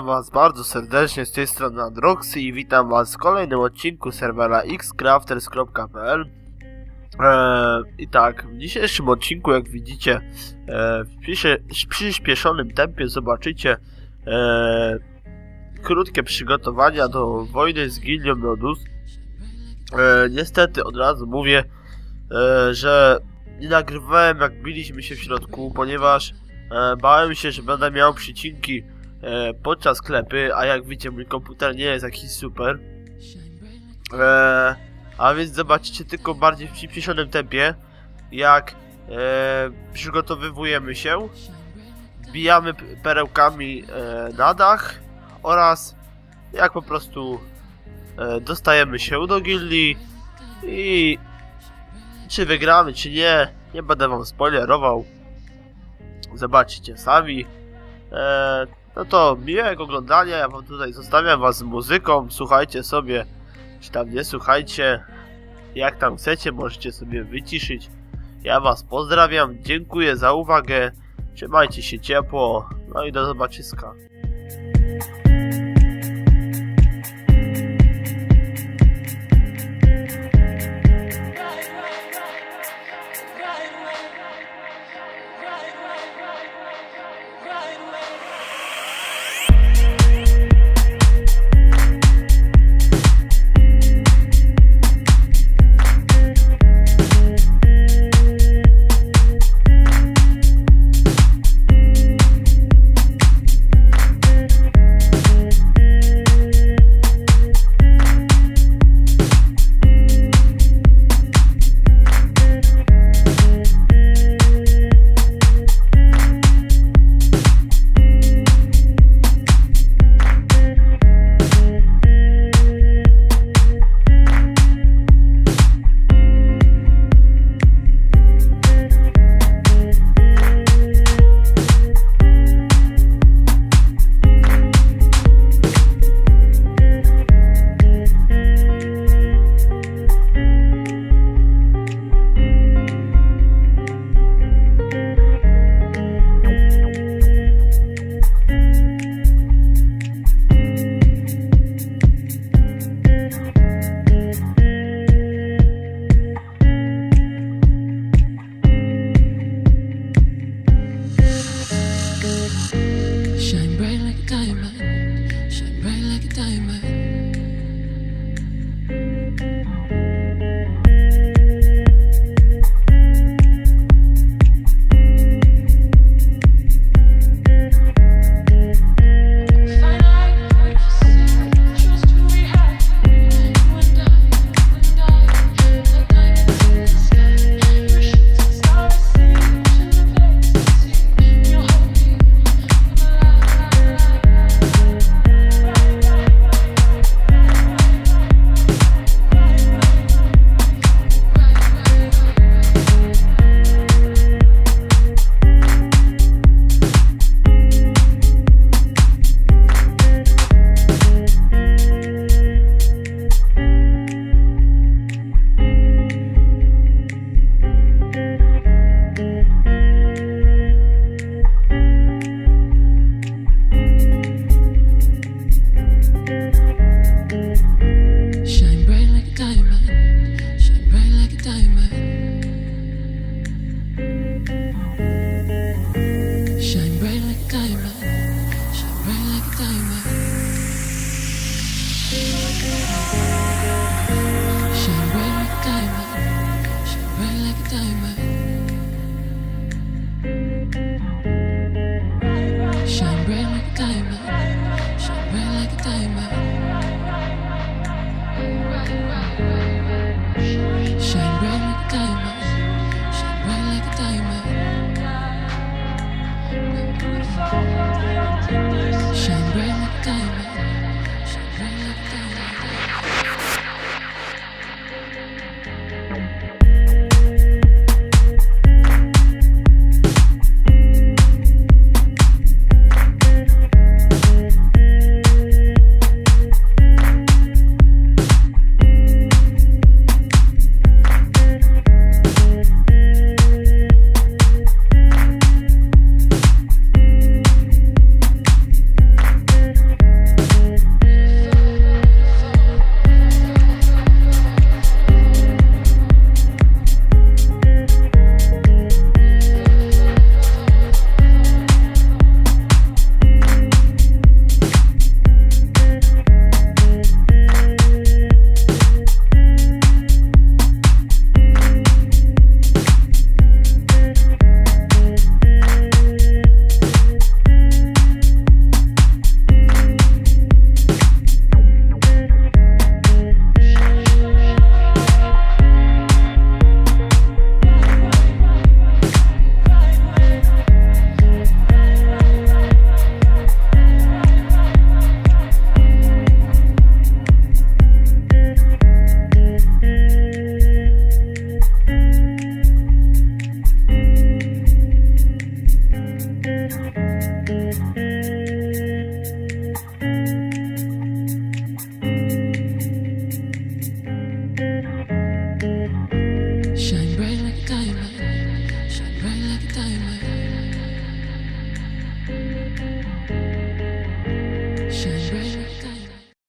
was bardzo serdecznie z tej strony Androxy i witam was w kolejnym odcinku serwera xcrafters.pl eee, I tak, w dzisiejszym odcinku jak widzicie e, w przyspieszonym tempie zobaczycie e, krótkie przygotowania do wojny z Gildią Nodus. E, Niestety od razu mówię, e, że nie nagrywałem jak biliśmy się w środku, ponieważ e, bałem się, że będę miał przycinki e, podczas klepy, a jak widzicie mój komputer nie jest jakiś super. E, a więc zobaczycie tylko bardziej w przyspieszonym tempie, jak e, przygotowywujemy się, bijamy perełkami e, na dach oraz jak po prostu e, dostajemy się do gildii i czy wygramy, czy nie, nie będę wam spoilerował. Zobaczycie sami. E, no to miłego oglądania, ja wam tutaj zostawiam was z muzyką, słuchajcie sobie, czy tam nie słuchajcie, jak tam chcecie, możecie sobie wyciszyć. Ja was pozdrawiam, dziękuję za uwagę, trzymajcie się ciepło, no i do zobaczyska.